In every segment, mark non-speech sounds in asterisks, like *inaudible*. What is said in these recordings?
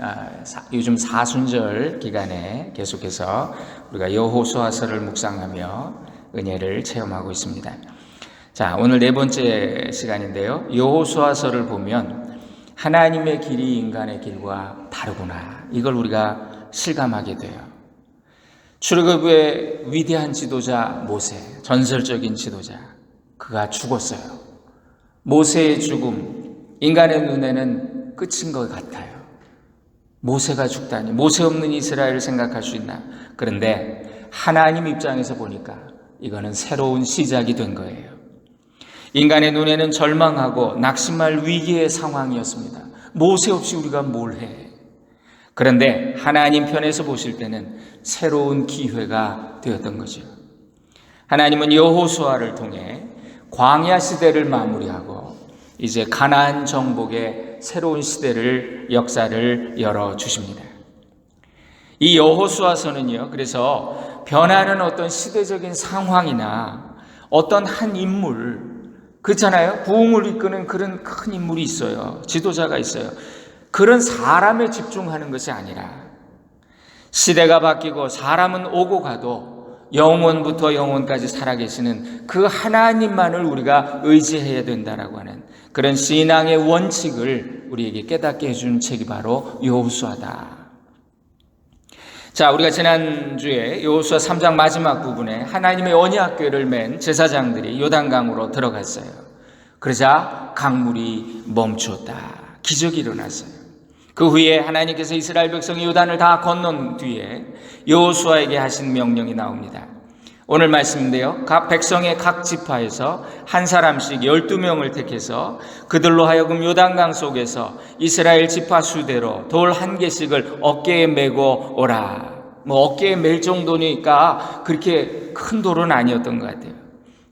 아, 사- 요즘 사순절 기간에 계속해서 우리가 여호수아서를 묵상하며 은혜를 체험하고 있습니다. 자, 오늘 네 번째 시간인데요. 여호수아서를 보면 하나님의 길이 인간의 길과 다르구나. 이걸 우리가 실감하게 돼요. 출애굽의 위대한 지도자 모세, 전설적인 지도자. 그가 죽었어요. 모세의 죽음, 인간의 눈에는 끝인 것 같아요. 모세가 죽다니, 모세 없는 이스라엘을 생각할 수 있나? 그런데 하나님 입장에서 보니까 이거는 새로운 시작이 된 거예요. 인간의 눈에는 절망하고 낙심할 위기의 상황이었습니다. 모세 없이 우리가 뭘 해? 그런데 하나님 편에서 보실 때는 새로운 기회가 되었던 거죠. 하나님은 여호수아를 통해 광야 시대를 마무리하고 이제 가나안 정복의 새로운 시대를 역사를 열어 주십니다. 이 여호수아서는요. 그래서 변하는 어떤 시대적인 상황이나 어떤 한 인물 그렇잖아요. 부흥을 이끄는 그런 큰 인물이 있어요. 지도자가 있어요. 그런 사람에 집중하는 것이 아니라 시대가 바뀌고 사람은 오고 가도 영원부터 영원까지 살아계시는 그 하나님만을 우리가 의지해야 된다라고 하는 그런 신앙의 원칙을 우리에게 깨닫게 해준 책이 바로 여호수아다. 자, 우리가 지난주에 여호수아 3장 마지막 부분에 하나님의 언약궤를 맨 제사장들이 요단강으로 들어갔어요. 그러자 강물이 멈추었다. 기적이 일어났어요. 그 후에 하나님께서 이스라엘 백성이 요단을 다 건넌 뒤에 여호수아에게 하신 명령이 나옵니다. 오늘 말씀인데요. 각 백성의 각 지파에서 한 사람씩 12명을 택해서 그들로 하여금 요단강 속에서 이스라엘 지파 수대로 돌 한 개씩을 어깨에 메고 오라. 뭐 어깨에 멜 정도니까 그렇게 큰 돌은 아니었던 것 같아요.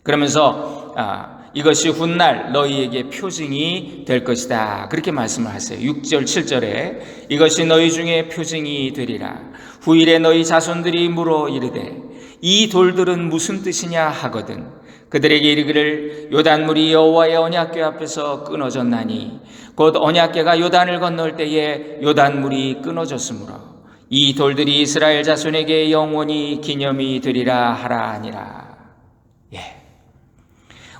그러면서 아, 이것이 훗날 너희에게 표징이 될 것이다. 그렇게 말씀을 하세요. 6절, 7절에 이것이 너희 중에 표징이 되리라. 후일에 너희 자손들이 물어 이르되 이 돌들은 무슨 뜻이냐 하거든. 그들에게 이르기를 요단물이 여호와의 언약궤 앞에서 끊어졌나니 곧 언약궤가 요단을 건널 때에 요단물이 끊어졌으므로 이 돌들이 이스라엘 자손에게 영원히 기념이 되리라 하라 아니라. 예.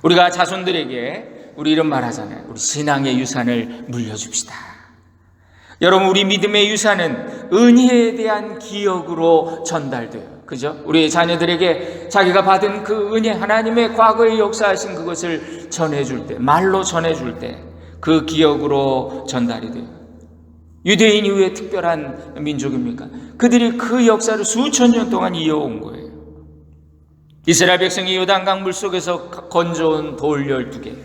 우리가 자손들에게 우리 이런 말 하잖아요. 우리 신앙의 유산을 물려줍시다. 여러분, 우리 믿음의 유산은 은혜에 대한 기억으로 전달돼요. 그죠? 우리 자녀들에게 자기가 받은 그 은혜, 하나님의 과거에 역사하신 그것을 전해줄 때, 말로 전해줄 때, 그 기억으로 전달이 돼요. 유대인 이후에 특별한 민족입니까? 그들이 그 역사를 수천 년 동안 이어온 거예요. 이스라엘 백성이 요단강 물 속에서 건져온 돌 12개,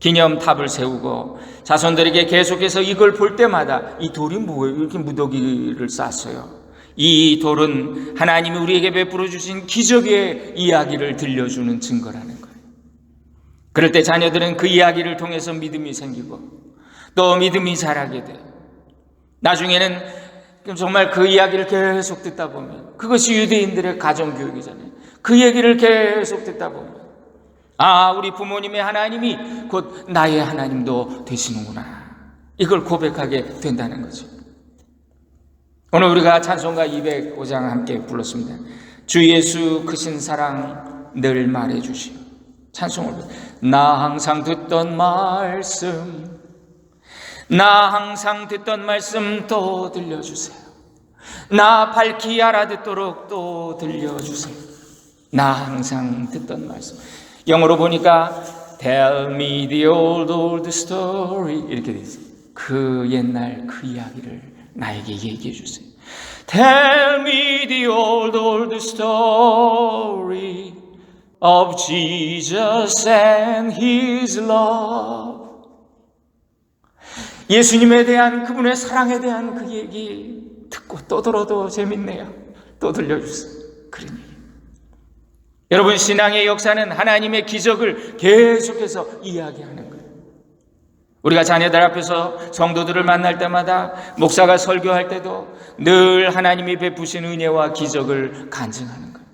기념탑을 세우고 자손들에게 계속해서 이걸 볼 때마다 이 돌이 뭐예요? 이렇게 무더기를 쌌어요. 이 돌은 하나님이 우리에게 베풀어 주신 기적의 이야기를 들려주는 증거라는 거예요. 그럴 때 자녀들은 그 이야기를 통해서 믿음이 생기고 또 믿음이 자라게 돼요. 나중에는 정말 그 이야기를 계속 듣다 보면 그것이 유대인들의 가정교육이잖아요. 그 얘기를 계속 듣다 보면 아, 우리 부모님의 하나님이 곧 나의 하나님도 되시는구나. 이걸 고백하게 된다는 거죠. 오늘 우리가 찬송가 205장 함께 불렀습니다. 주 예수 크신 사랑 늘 말해 주시오. 찬송을 나 항상 듣던 말씀 나 항상 듣던 말씀 또 들려주세요. 나 밝히 알아듣도록 또 들려주세요. 나 항상 듣던 말씀. 영어로 보니까 Tell me the old old story 이렇게 돼 있어요. 그 옛날 그 이야기를 나에게 얘기해 주세요. Tell me the old old story of Jesus and His love. 예수님에 대한 그분의 사랑에 대한 그 얘기 듣고 또 들어도 재밌네요. 또 들려주세요. 그런 얘기. 여러분 신앙의 역사는 하나님의 기적을 계속해서 이야기하는. 우리가 자녀들 앞에서 성도들을 만날 때마다 목사가 설교할 때도 늘 하나님이 베푸신 은혜와 기적을 간증하는 거예요.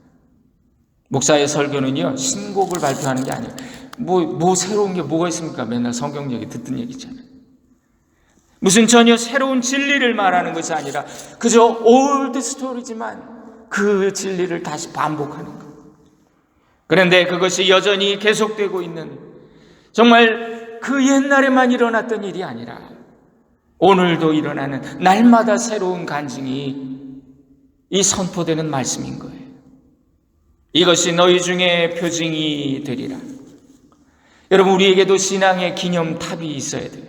목사의 설교는요 신곡을 발표하는 게 아니에요. 뭐, 뭐 새로운 게 뭐가 있습니까? 맨날 성경 얘기 듣던 얘기잖아요. 무슨 전혀 새로운 진리를 말하는 것이 아니라 그저 올드 스토리지만 그 진리를 다시 반복하는 것. 그런데 그것이 여전히 계속되고 있는 정말 그 옛날에만 일어났던 일이 아니라 오늘도 일어나는 날마다 새로운 간증이 이 선포되는 말씀인 거예요. 이것이 너희 중에 표징이 되리라. 여러분 우리에게도 신앙의 기념탑이 있어야 돼요.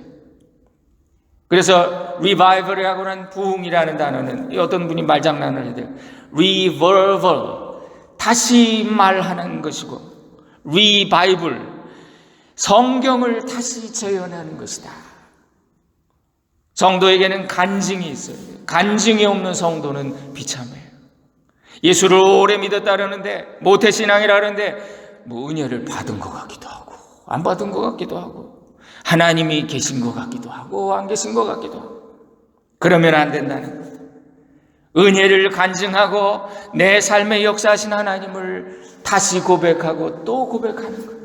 그래서 revival이라고 하는 부흥이라는 단어는 어떤 분이 말장난을 해요. revival 다시 말하는 것이고 revival 성경을 다시 재현하는 것이다. 성도에게는 간증이 있어요. 간증이 없는 성도는 비참해요. 예수를 오래 믿었다 그러는데 모태신앙이라 그러는데 뭐 은혜를 받은 것 같기도 하고 안 받은 것 같기도 하고 하나님이 계신 것 같기도 하고 안 계신 것 같기도 하고 그러면 안 된다는 거예요. 은혜를 간증하고 내 삶에 역사하신 하나님을 다시 고백하고 또 고백하는 거예요.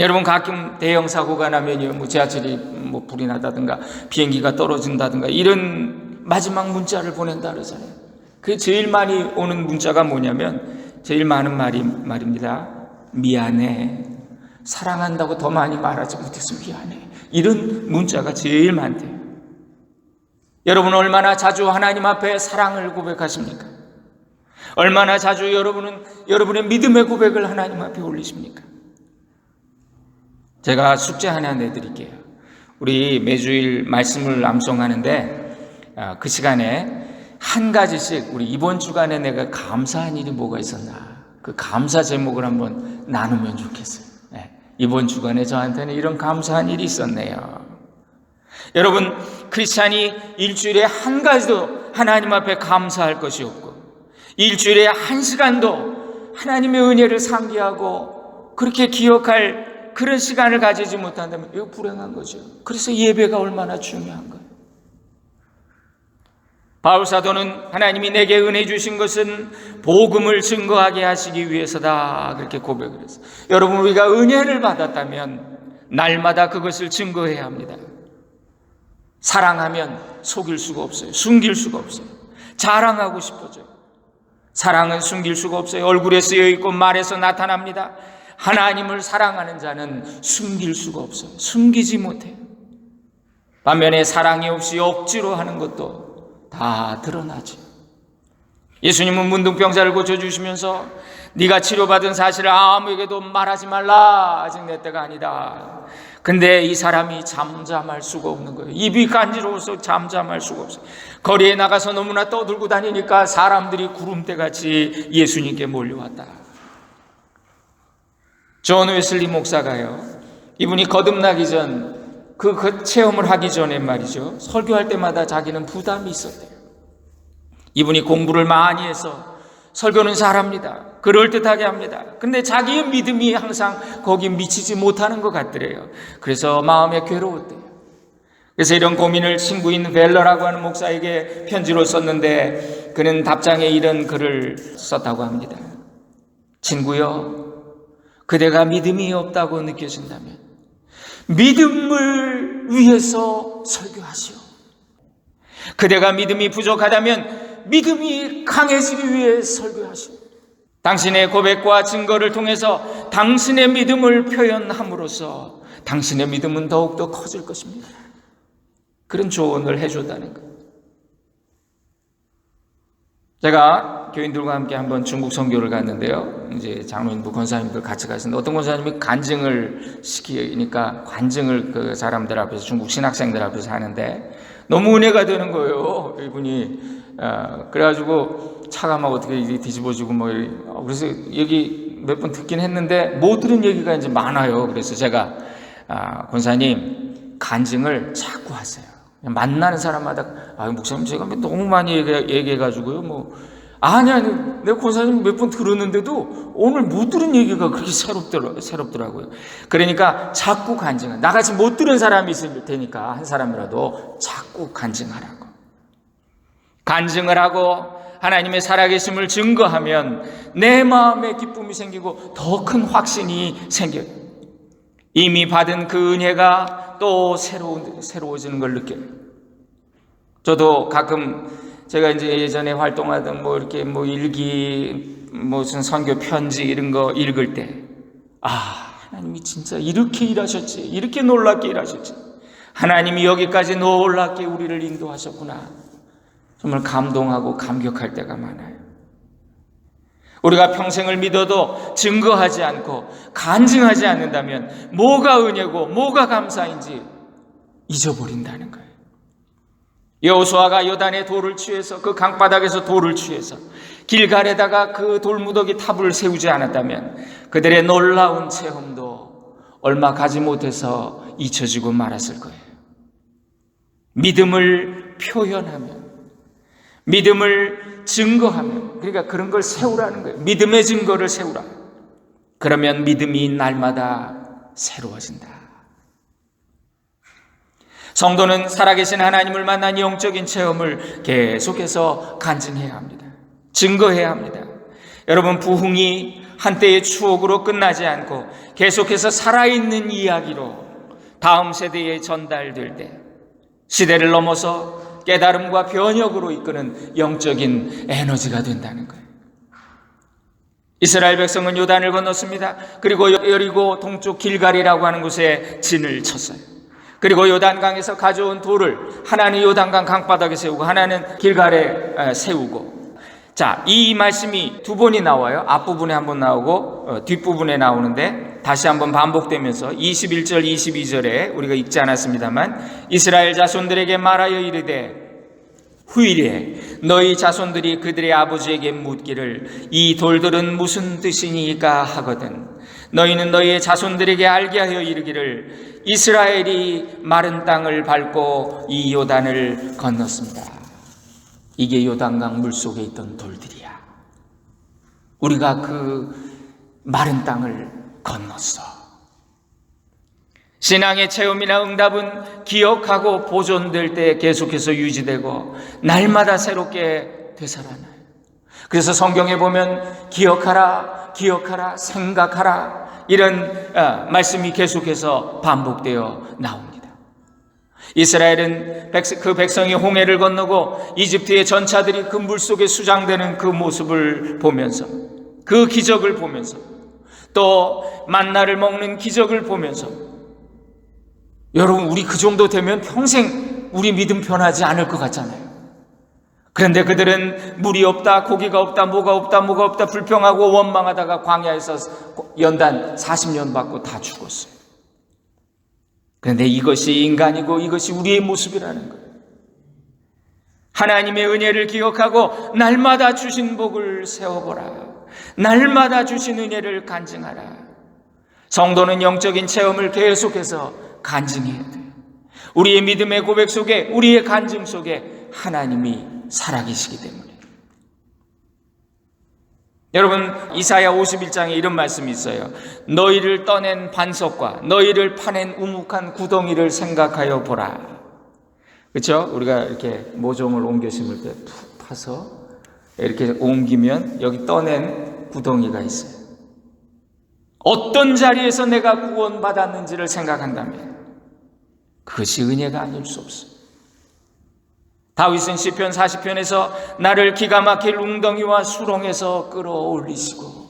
여러분 가끔 대형 사고가 나면요, 뭐 지하철이 뭐 불이 나다든가 비행기가 떨어진다든가 이런 마지막 문자를 보낸다 그러잖아요. 그 제일 많이 오는 문자가 뭐냐면 제일 많은 말이 말입니다. 미안해. 사랑한다고 더 많이 말하지 못해서 미안해. 이런 문자가 제일 많대요. 여러분 얼마나 자주 하나님 앞에 사랑을 고백하십니까? 얼마나 자주 여러분은 여러분의 믿음의 고백을 하나님 앞에 올리십니까? 제가 숙제 하나 내드릴게요. 우리 매주일 말씀을 암송하는데 아, 그 시간에 한 가지씩 우리 이번 주간에 내가 감사한 일이 뭐가 있었나 그 감사 제목을 한번 나누면 좋겠어요. 네, 이번 주간에 저한테는 이런 감사한 일이 있었네요. 여러분 크리스찬이 일주일에 한 가지도 하나님 앞에 감사할 것이 없고 일주일에 한 시간도 하나님의 은혜를 상기하고 그렇게 기억할 그런 시간을 가지지 못한다면 이거 불행한 거죠. 그래서 예배가 얼마나 중요한 거예요. 바울 사도는 하나님이 내게 은혜 주신 것은 복음을 증거하게 하시기 위해서다 그렇게 고백을 했어요. 여러분 우리가 은혜를 받았다면 날마다 그것을 증거해야 합니다. 사랑하면 속일 수가 없어요. 숨길 수가 없어요. 자랑하고 싶어져요. 사랑은 숨길 수가 없어요. 얼굴에 쓰여 있고 말에서 나타납니다. 하나님을 사랑하는 자는 숨길 수가 없어요. 숨기지 못해요. 반면에 사랑이 없이 억지로 하는 것도 다 드러나죠. 예수님은 문둥병자를 고쳐주시면서 네가 치료받은 사실을 아무에게도 말하지 말라. 아직 내 때가 아니다. 근데 이 사람이 잠잠할 수가 없는 거예요. 입이 간지러워서 잠잠할 수가 없어요. 거리에 나가서 너무나 떠들고 다니니까 사람들이 구름대 같이 예수님께 몰려왔다. 존 웨슬리 목사가요. 이분이 거듭나기 전그그 체험을 하기 전에 말이죠. 설교할 때마다 자기는 부담이 있었대요. 이분이 공부를 많이 해서 설교는 잘합니다. 그럴듯하게 합니다. 근데 자기의 믿음이 항상 거기 미치지 못하는 것 같더래요. 그래서 마음에 괴로웠대요. 그래서 이런 고민을 친구인 벨러라고 하는 목사에게 편지로 썼는데 그는 답장에 이런 글을 썼다고 합니다. 친구여, 그대가 믿음이 없다고 느껴진다면 믿음을 위해서 설교하시오. 그대가 믿음이 부족하다면 믿음이 강해지기 위해 설교하시오. 당신의 고백과 증거를 통해서 당신의 믿음을 표현함으로써 당신의 믿음은 더욱더 커질 것입니다. 그런 조언을 해줬다는 것. 제가 교인들과 함께 한번 중국 선교를 갔는데요. 이제 장로님들, 권사님들 같이 가시는데 어떤 권사님이 간증을 시키니까 간증을 그 사람들 앞에서 중국 신학생들 앞에서 하는데 너무 은혜가 되는 거예요. 이분이. 어, 그래가지고 차가 막 어떻게 뒤집어지고 뭐 그래서 얘기 몇 번 듣긴 했는데 못 들은 얘기가 이제 많아요. 그래서 제가 아, 권사님 간증을 자꾸 하세요. 만나는 사람마다 아 목사님 제가 너무 많이 얘기해 가지고요 뭐 아니 아니 내가 권사님 몇 번 들었는데도 오늘 못 들은 얘기가 그렇게 새롭더라 새롭더라고요. 그러니까 자꾸 간증을 나같이 못 들은 사람이 있을 테니까 한 사람이라도 자꾸 간증하라고. 간증을 하고 하나님의 살아계심을 증거하면 내 마음에 기쁨이 생기고 더 큰 확신이 생겨요 이미 받은 그 은혜가 또 새로운 새로워지는 걸 느껴요. 저도 가끔 제가 이제 예전에 활동하던 뭐 이렇게 뭐 일기 무슨 선교 편지 이런 거 읽을 때 아, 하나님이 진짜 이렇게 일하셨지. 이렇게 놀랍게 일하셨지. 하나님이 여기까지 놀랍게 우리를 인도하셨구나. 정말 감동하고 감격할 때가 많아요. 우리가 평생을 믿어도 증거하지 않고 간증하지 않는다면 뭐가 은혜고 뭐가 감사인지 잊어버린다는 거예요. 여호수아가 요단의 돌을 취해서 그 강바닥에서 돌을 취해서 길갈에다가 그 돌무더기 탑을 세우지 않았다면 그들의 놀라운 체험도 얼마 가지 못해서 잊혀지고 말았을 거예요. 믿음을 표현하면 믿음을 증거하면 그러니까 그런 걸 세우라는 거예요. 믿음의 증거를 세우라. 그러면 믿음이 날마다 새로워진다. 성도는 살아계신 하나님을 만난 영적인 체험을 계속해서 간증해야 합니다. 증거해야 합니다. 여러분, 부흥이 한때의 추억으로 끝나지 않고 계속해서 살아있는 이야기로 다음 세대에 전달될 때 시대를 넘어서 깨달음과 변혁으로 이끄는 영적인 에너지가 된다는 거예요. 이스라엘 백성은 요단을 건넜습니다. 그리고 여리고 동쪽 길갈이라고 하는 곳에 진을 쳤어요. 그리고 요단강에서 가져온 돌을 하나는 요단강 강바닥에 세우고 하나는 길갈에 세우고 자, 이 말씀이 두 번이 나와요. 앞부분에 한 번 나오고 어, 뒷부분에 나오는데 다시 한번 반복되면서 21절 22절에 우리가 읽지 않았습니다만 이스라엘 자손들에게 말하여 이르되 후일에 너희 자손들이 그들의 아버지에게 묻기를 이 돌들은 무슨 뜻이니까 하거든 너희는 너희의 자손들에게 알게 하여 이르기를 이스라엘이 마른 땅을 밟고 이 요단을 건넜습니다. 이게 요단강 물 속에 있던 돌들이야. 우리가 그 마른 땅을 건넜어. 신앙의 체험이나 응답은 기억하고 보존될 때 계속해서 유지되고 날마다 새롭게 되살아나요. 그래서 성경에 보면 기억하라, 기억하라, 생각하라 이런 어, 말씀이 계속해서 반복되어 나옵니다. 이스라엘은 그 백성이 홍해를 건너고 이집트의 전차들이 그 물속에 수장되는 그 모습을 보면서 그 기적을 보면서 또 만나를 먹는 기적을 보면서 여러분 우리 그 정도 되면 평생 우리 믿음 변하지 않을 것 같잖아요. 그런데 그들은 물이 없다, 고기가 없다, 뭐가 없다, 뭐가 없다 불평하고 원망하다가 광야에서 연단 40년 받고 다 죽었어요. 그런데 이것이 인간이고 이것이 우리의 모습이라는 거예요. 하나님의 은혜를 기억하고 날마다 주신 복을 세워보라. 날마다 주신 은혜를 간증하라. 성도는 영적인 체험을 계속해서 간증해야 돼요. 우리의 믿음의 고백 속에, 우리의 간증 속에 하나님이 살아계시기 때문에. 여러분 이사야 51장에 이런 말씀이 있어요. 너희를 떠낸 반석과 너희를 파낸 우묵한 구덩이를 생각하여 보라. 그렇죠? 우리가 이렇게 모종을 옮겨 심을 때 푹 파서 이렇게 옮기면 여기 떠낸 구덩이가 있어요. 어떤 자리에서 내가 구원받았는지를 생각한다면 그것이 은혜가 아닐 수 없어요. 다윗은 시편 40편에서 나를 기가 막힐 웅덩이와 수렁에서 끌어올리시고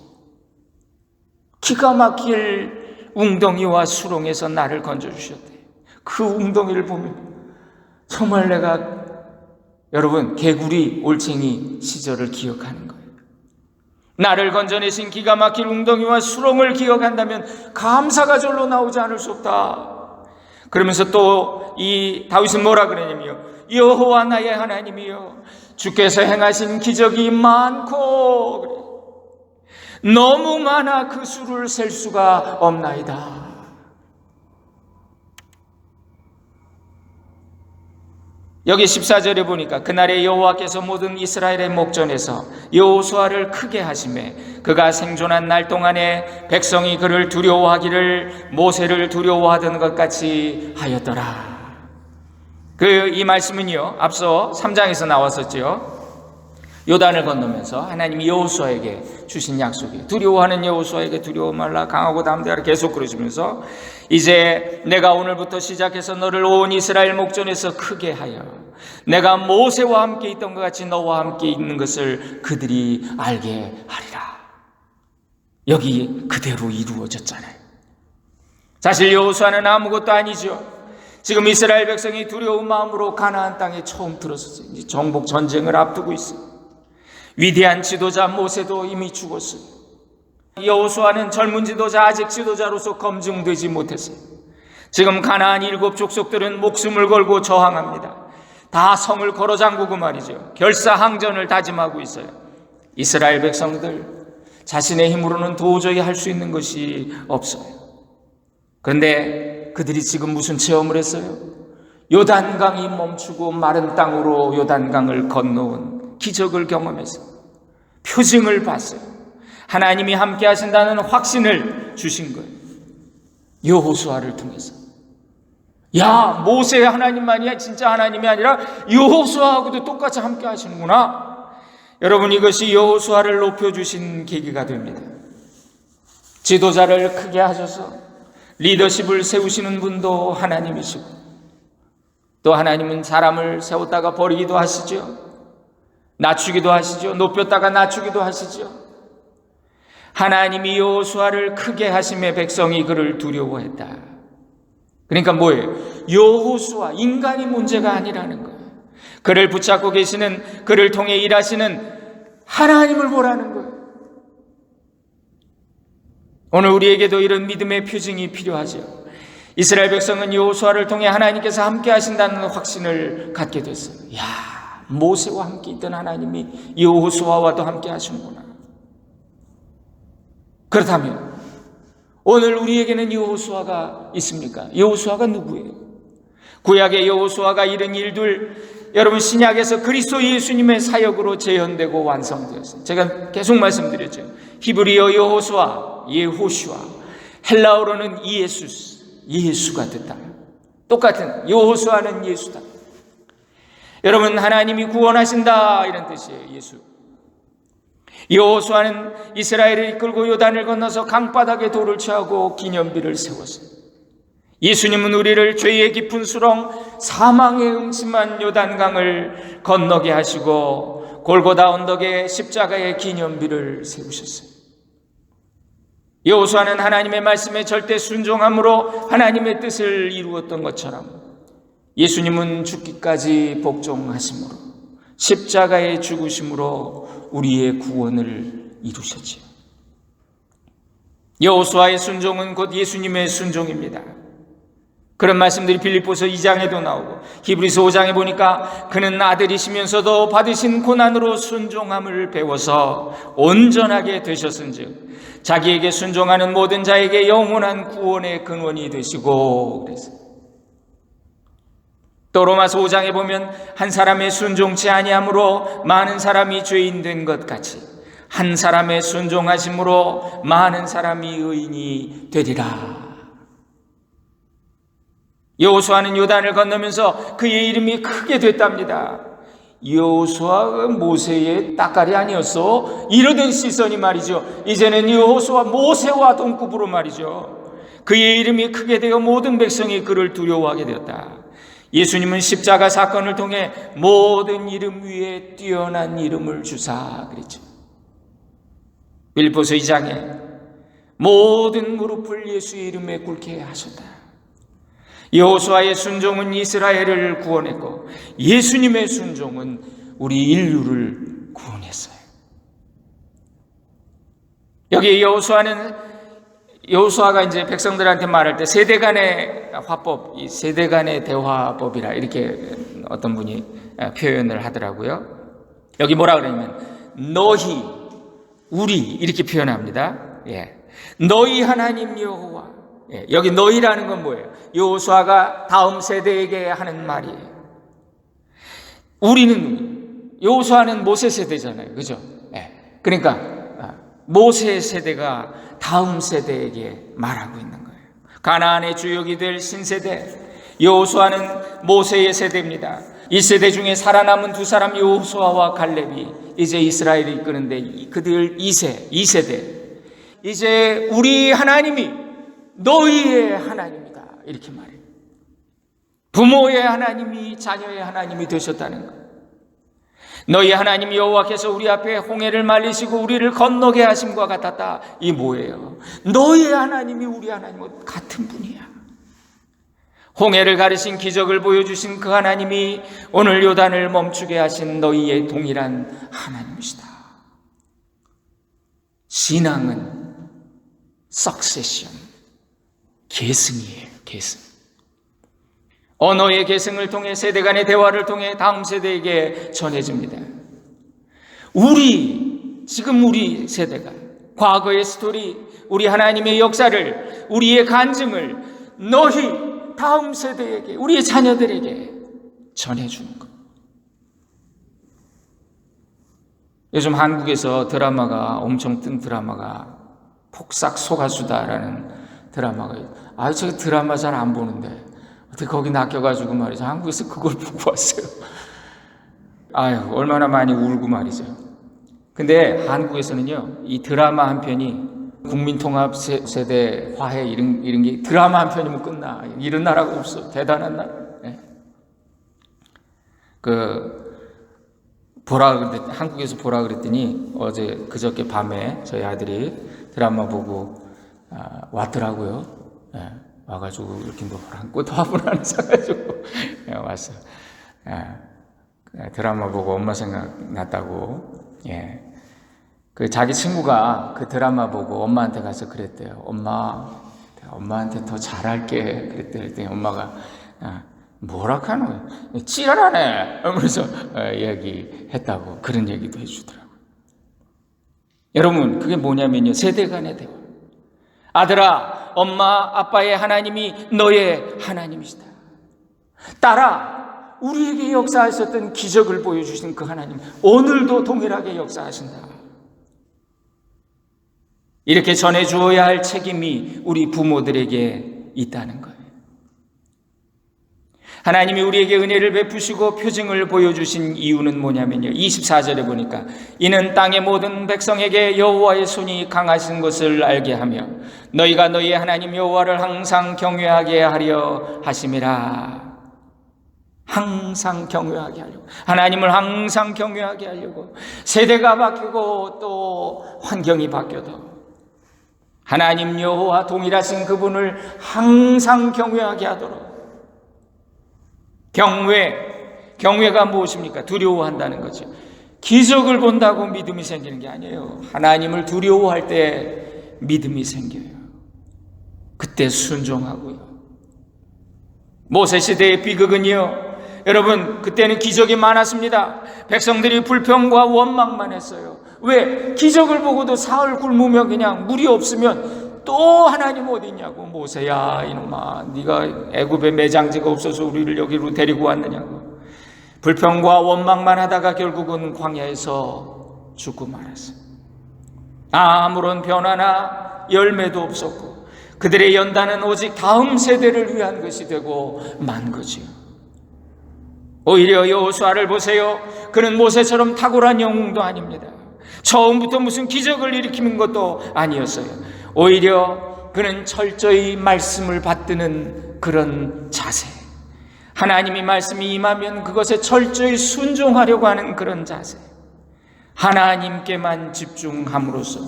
기가 막힐 웅덩이와 수렁에서 나를 건져 주셨대. 그 웅덩이를 보면 정말 내가 여러분 개구리 올챙이 시절을 기억하는 거예요. 나를 건져내신 기가 막힐 웅덩이와 수렁을 기억한다면 감사가 절로 나오지 않을 수 없다. 그러면서 또 이 다윗은 뭐라 그러냐면요. 여호와 나의 하나님이여 주께서 행하신 기적이 많고 너무 많아 그 수를 셀 수가 없나이다. 여기 14절에 보니까 그날에 여호와께서 모든 이스라엘의 목전에서 여호수아를 크게 하심에 그가 생존한 날 동안에 백성이 그를 두려워하기를 모세를 두려워하던 것 같이 하였더라. 그 이 말씀은요. 앞서 3장에서 나왔었지요. 요단을 건너면서 하나님이 여호수아에게 주신 약속이 두려워하는 여호수아에게 두려워 말라 강하고 담대하라 계속 그러시면서 이제 내가 오늘부터 시작해서 너를 온 이스라엘 목전에서 크게 하여 내가 모세와 함께 있던 것 같이 너와 함께 있는 것을 그들이 알게 하리라. 여기 그대로 이루어졌잖아요. 사실 여호수아는 아무것도 아니죠. 지금 이스라엘 백성이 두려운 마음으로 가나안 땅에 처음 들어섰어요. 이제 정복 전쟁을 앞두고 있어요. 위대한 지도자 모세도 이미 죽었어요. 여호수아는 젊은 지도자 아직 지도자로서 검증되지 못했어요. 지금 가나안 일곱 족속들은 목숨을 걸고 저항합니다. 다 성을 걸어 잠그고 말이죠. 결사항전을 다짐하고 있어요. 이스라엘 백성들 자신의 힘으로는 도저히 할 수 있는 것이 없어요. 그런데 그들이 지금 무슨 체험을 했어요? 요단강이 멈추고 마른 땅으로 요단강을 건너온 기적을 경험했어요. 표징을 봤어요. 하나님이 함께 하신다는 확신을 주신 거예요. 여호수아를 통해서. 야, 모세 하나님만이 진짜 하나님이 아니라 여호수아하고도 똑같이 함께 하시는구나. 여러분 이것이 여호수아를 높여 주신 계기가 됩니다. 지도자를 크게 하셔서 리더십을 세우시는 분도 하나님이시고 또 하나님은 사람을 세웠다가 버리기도 하시죠. 낮추기도 하시죠. 높였다가 낮추기도 하시죠. 하나님이 여호수아를 크게 하심에 백성이 그를 두려워했다. 그러니까 뭐예요? 여호수아 인간이 문제가 아니라는 거예요. 그를 붙잡고 계시는 그를 통해 일하시는 하나님을 보라는 거예요. 오늘 우리에게도 이런 믿음의 표징이 필요하죠. 이스라엘 백성은 여호수아를 통해 하나님께서 함께 하신다는 확신을 갖게 됐어요. 야, 모세와 함께 있던 하나님이 여호수아와도 함께 하시는구나. 그렇다면 오늘 우리에게는 여호수아가 있습니까? 여호수아가 누구예요? 구약의 여호수아가 이런 일들 여러분 신약에서 그리스도 예수님의 사역으로 재현되고 완성되었어요. 제가 계속 말씀드렸죠. 히브리어 여호수아, 예호슈아, 헬라어로는 이에수스, 예수가 됐다. 똑같은 여호수아는 예수다. 여러분 하나님이 구원하신다 이런 뜻이에요. 예수. 여호수아는 이스라엘을 이끌고 요단을 건너서 강바닥에 돌을 취하고 기념비를 세웠어요. 예수님은 우리를 죄의 깊은 수렁 사망의 음침한 요단강을 건너게 하시고 골고다 언덕에 십자가의 기념비를 세우셨어요. 여호수아는 하나님의 말씀에 절대 순종함으로 하나님의 뜻을 이루었던 것처럼 예수님은 죽기까지 복종하심으로 십자가의 죽으심으로 우리의 구원을 이루셨지요. 여호수아의 순종은 곧 예수님의 순종입니다. 그런 말씀들이 빌립보서 2장에도 나오고 히브리서 5장에 보니까 그는 아들이시면서도 받으신 고난으로 순종함을 배워서 온전하게 되셨은즉 자기에게 순종하는 모든 자에게 영원한 구원의 근원이 되시고 그래서 또 로마서 5장에 보면 한 사람의 순종치 아니함으로 많은 사람이 죄인 된 것 같이 한 사람의 순종하심으로 많은 사람이 의인이 되리라. 여호수아는 요단을 건너면서 그의 이름이 크게 됐답니다. 여호수아가 모세의 따까리 아니었어? 이러던 시선이 말이죠. 이제는 여호수아 모세와 동급으로 말이죠. 그의 이름이 크게 되어 모든 백성이 그를 두려워하게 되었다. 예수님은 십자가 사건을 통해 모든 이름 위에 뛰어난 이름을 주사 그랬죠. 빌보서 2장에 모든 무릎을 예수의 이름에 꿇게 하셨다. 여호수아의 순종은 이스라엘을 구원했고 예수님의 순종은 우리 인류를 구원했어요. 여기 여호수아는 여호수아가 이제 백성들한테 말할 때 세대 간의 화법, 이 세대 간의 대화법이라 이렇게 어떤 분이 표현을 하더라고요. 여기 뭐라 그러냐면 너희, 우리 이렇게 표현합니다. 예. 너희 하나님 여호와. 예. 여기 너희라는 건 뭐예요? 여호수아가 다음 세대에게 하는 말이에요. 우리는 여호수아는 모세 세대잖아요. 그죠? 예. 그러니까 모세 세대가 다음 세대에게 말하고 있는 거예요. 가나안의 주역이 될 신세대 여호수아는 모세의 세대입니다. 이 세대 중에 살아남은 두 사람 여호수아와 갈렙이 이제 이스라엘이 이끄는데 이- 그들 2세, 2세대. 이제 우리 하나님이 너희의 하나님이다. 이렇게 말해요. 부모의 하나님이 자녀의 하나님이 되셨다는 것. 너희 하나님 여호와께서 우리 앞에 홍해를 말리시고 우리를 건너게 하심과 같았다. 이 뭐예요? 너희 하나님이 우리 하나님과 같은 분이야. 홍해를 가르신 기적을 보여주신 그 하나님이 오늘 요단을 멈추게 하신 너희의 동일한 하나님이시다. 신앙은 석세션, 계승이에요, 계승. 언어의 계승을 통해 세대 간의 대화를 통해 다음 세대에게 전해집니다. 우리, 지금 우리 세대가 과거의 스토리, 우리 하나님의 역사를, 우리의 간증을 너희 다음 세대에게, 우리의 자녀들에게 전해주는 것. 요즘 한국에서 드라마가 엄청 뜬 드라마가 폭삭 소가수다라는 드라마가 있- 아, 제가 드라마 잘 안 보는데 어떻게 거기 낚여가지고 말이죠. 한국에서 그걸 *laughs* 보고 왔어요. 아유, 얼마나 많이 울고 말이죠. 근데 한국에서는요, 이 드라마 한 편이 국민통합 세- 세대 화해 이런, 이런 게 드라마 한 편이면 끝나. 이런 나라가 없어. 대단한 나라. 예. 그, 보라 그랬 한국에서 보라 그랬더니 어제 그저께 밤에 저희 아들이 드라마 보고 아, 왔더라고요. 예, 와가지고 이렇게 노란 꽃화분 하나 사가지고 예, 왔어요. 예, 드라마 보고 엄마 생각 났다고. 예. 그 자기 친구가 그 드라마 보고 엄마한테 가서 그랬대요. 엄마, 엄마한테 더 잘할게. 그랬대. 그랬더니 엄마가 아, 뭐라 카노? 찌랄하네. 그러면서 어, 얘기했다고 그런 얘기도 해주더라고요. 여러분, 그게 뭐냐면요. 세대 간의 대화. 아들아, 엄마, 아빠의 하나님이 너의 하나님이시다. 딸아, 우리에게 역사하셨던 기적을 보여주신 그 하나님, 오늘도 동일하게 역사하신다. 이렇게 전해주어야 할 책임이 우리 부모들에게 있다는 거예요. 하나님이 우리에게 은혜를 베푸시고 표징을 보여주신 이유는 뭐냐면요. 24절에 보니까 이는 땅의 모든 백성에게 여호와의 손이 강하신 것을 알게 하며 너희가 너희의 하나님 여호와를 항상 경외하게 하려 하심이라. 항상 경외하게 하려고 하나님을 항상 경외하게 하려고 세대가 바뀌고 또 환경이 바뀌어도 하나님 여호와 동일하신 그분을 항상 경외하게 하도록 경외, 경외가 무엇입니까? 두려워한다는 거죠. 기적을 본다고 믿음이 생기는 게 아니에요. 하나님을 두려워할 때 믿음이 생겨요. 그때 순종하고요. 모세 시대의 비극은요. 여러분, 그때는 기적이 많았습니다. 백성들이 불평과 원망만 했어요. 왜? 기적을 보고도 사흘 굶으면 그냥 물이 없으면 또 하나님 어디 있냐고 모세야 이놈아 네가 애굽에 매장지가 없어서 우리를 여기로 데리고 왔느냐고. 불평과 원망만 하다가 결국은 광야에서 죽고 말았어. 아무런 변화나 열매도 없었고 그들의 연단은 오직 다음 세대를 위한 것이 되고 만 거지요 오히려 여호수아를 보세요. 그는 모세처럼 탁월한 영웅도 아닙니다. 처음부터 무슨 기적을 일으키는 것도 아니었어요 오히려 그는 철저히 말씀을 받드는 그런 자세. 하나님이 말씀이 임하면 그것에 철저히 순종하려고 하는 그런 자세. 하나님께만 집중함으로써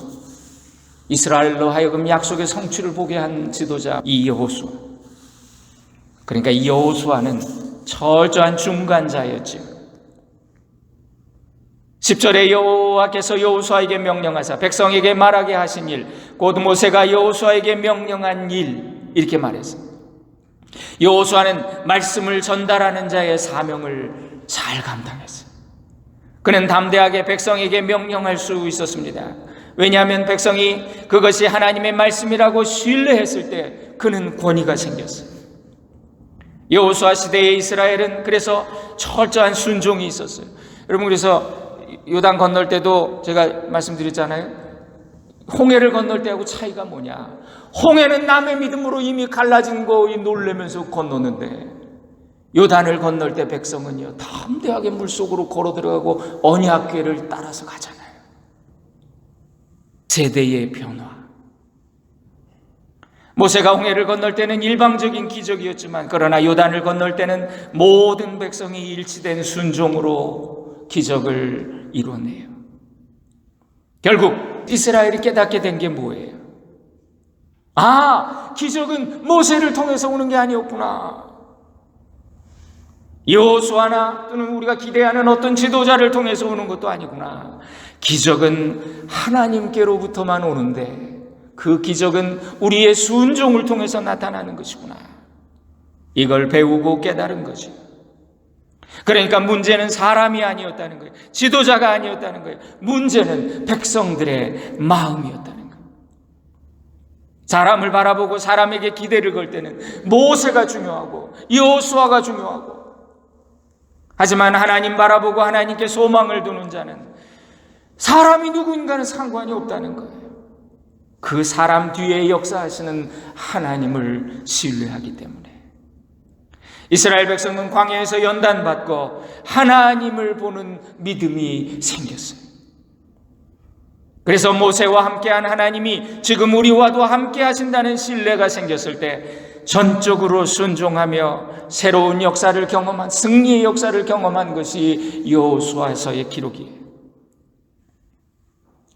이스라엘로 하여금 약속의 성취를 보게 한 지도자 이 여호수아. 그러니까 이 여호수아는 철저한 중간자였지요. 10절에 여호와께서 여호수아에게 명령하사 백성에게 말하게 하신 일, 곧 모세가 여호수아에게 명령한 일 이렇게 말했습니다. 여호수아는 말씀을 전달하는 자의 사명을 잘 감당했어요. 그는 담대하게 백성에게 명령할 수 있었습니다. 왜냐하면 백성이 그것이 하나님의 말씀이라고 신뢰했을 때 그는 권위가 생겼어요. 여호수아 시대의 이스라엘은 그래서 철저한 순종이 있었어요. 여러분 그래서 요단 건널 때도 제가 말씀드렸잖아요. 홍해를 건널 때하고 차이가 뭐냐? 홍해는 남의 믿음으로 이미 갈라진 거 놀래면서 건너는데 요단을 건널 때 백성은요 담대하게 물 속으로 걸어 들어가고 언약궤를 따라서 가잖아요. 세대의 변화. 모세가 홍해를 건널 때는 일방적인 기적이었지만 그러나 요단을 건널 때는 모든 백성이 일치된 순종으로 기적을 이뤄내요. 결국 이스라엘이 깨닫게 된 게 뭐예요? 아, 기적은 모세를 통해서 오는 게 아니었구나. 여호수아나 또는 우리가 기대하는 어떤 지도자를 통해서 오는 것도 아니구나. 기적은 하나님께로부터만 오는데 그 기적은 우리의 순종을 통해서 나타나는 것이구나. 이걸 배우고 깨달은 거죠. 그러니까 문제는 사람이 아니었다는 거예요. 지도자가 아니었다는 거예요. 문제는 백성들의 마음이었다는 거예요. 사람을 바라보고 사람에게 기대를 걸 때는 모세가 중요하고 여호수아가 중요하고 하지만 하나님 바라보고 하나님께 소망을 두는 자는 사람이 누구인가는 상관이 없다는 거예요. 그 사람 뒤에 역사하시는 하나님을 신뢰하기 때문에 이스라엘 백성은 광야에서 연단받고 하나님을 보는 믿음이 생겼어요. 그래서 모세와 함께한 하나님이 지금 우리와도 함께 하신다는 신뢰가 생겼을 때 전적으로 순종하며 새로운 역사를 경험한 승리의 역사를 경험한 것이 여호수아서의 기록이에요.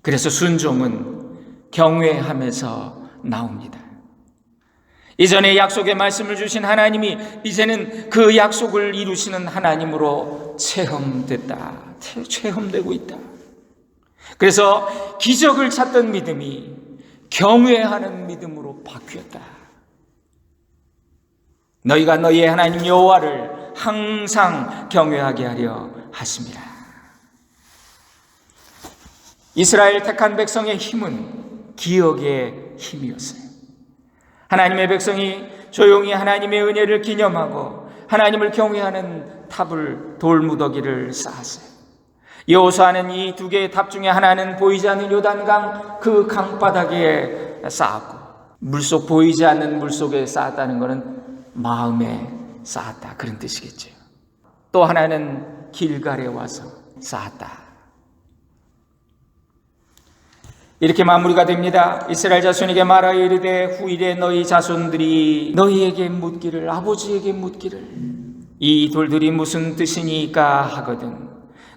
그래서 순종은 경외함에서 나옵니다. 이전에 약속의 말씀을 주신 하나님이 이제는 그 약속을 이루시는 하나님으로 체험됐다. 체험되고 있다. 그래서 기적을 찾던 믿음이 경외하는 믿음으로 바뀌었다. 너희가 너희의 하나님 여호와를 항상 경외하게 하려 하심이라. 이스라엘 택한 백성의 힘은 기억의 힘이었어요. 하나님의 백성이 조용히 하나님의 은혜를 기념하고 하나님을 경외하는 탑을 돌무더기를 쌓았어요. 여호수아는 이 두 개의 탑 중에 하나는 보이지 않는 요단강 그 강바닥에 쌓았고 물속 보이지 않는 물속에 쌓았다는 것은 마음에 쌓았다 그런 뜻이겠죠. 또 하나는 길갈에 와서 쌓았다. 이렇게 마무리가 됩니다. 이스라엘 자손에게 말하여 이르되 후일에 너희 자손들이 너희에게 묻기를 아버지에게 묻기를 이 돌들이 무슨 뜻이니까 하거든.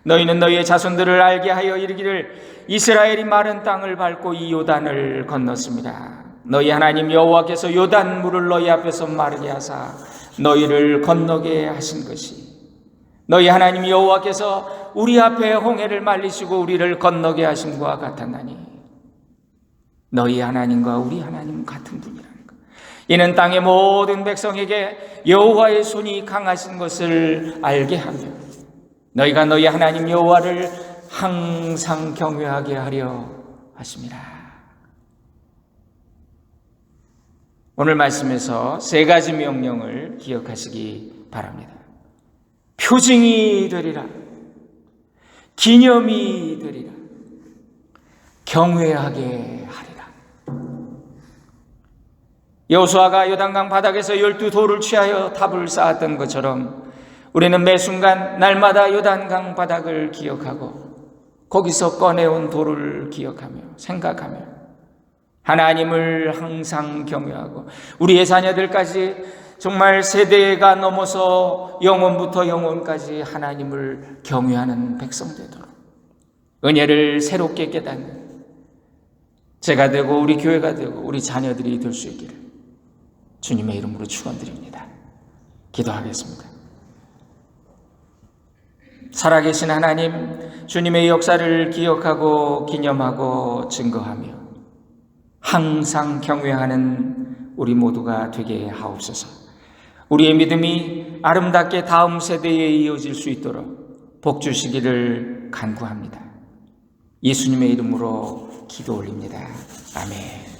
너희는 너희의 자손들을 알게 하여 이르기를 이스라엘이 마른 땅을 밟고 이 요단을 건넜습니다. 너희 하나님 여호와께서 요단 물을 너희 앞에서 마르게 하사 너희를 건너게 하신 것이 너희 하나님 여호와께서 우리 앞에 홍해를 말리시고 우리를 건너게 하신과 같았나니 너희 하나님과 우리 하나님은 같은 분이라는 것. 이는 땅의 모든 백성에게 여호와의 손이 강하신 것을 알게 하며 너희가 너희 하나님 여호와를 항상 경외하게 하려 하심이라. 오늘 말씀에서 세 가지 명령을 기억하시기 바랍니다. 표징이 되리라. 기념이 되리라. 경외하게 하리라. 여호수아가 요단강 바닥에서 열두 돌을 취하여 탑을 쌓았던 것처럼 우리는 매 순간 날마다 요단강 바닥을 기억하고 거기서 꺼내온 돌을 기억하며 생각하며 하나님을 항상 경외하고 우리의 자녀들까지 정말 세대가 넘어서 영원부터 영원까지 하나님을 경외하는 백성 되도록 은혜를 새롭게 깨닫는 제가 되고 우리 교회가 되고 우리 자녀들이 될 수 있기를 주님의 이름으로 축원드립니다. 기도하겠습니다. 살아계신 하나님, 주님의 역사를 기억하고 기념하고 증거하며 항상 경외하는 우리 모두가 되게 하옵소서. 우리의 믿음이 아름답게 다음 세대에 이어질 수 있도록 복 주시기를 간구합니다. 예수님의 이름으로 기도 올립니다. 아멘.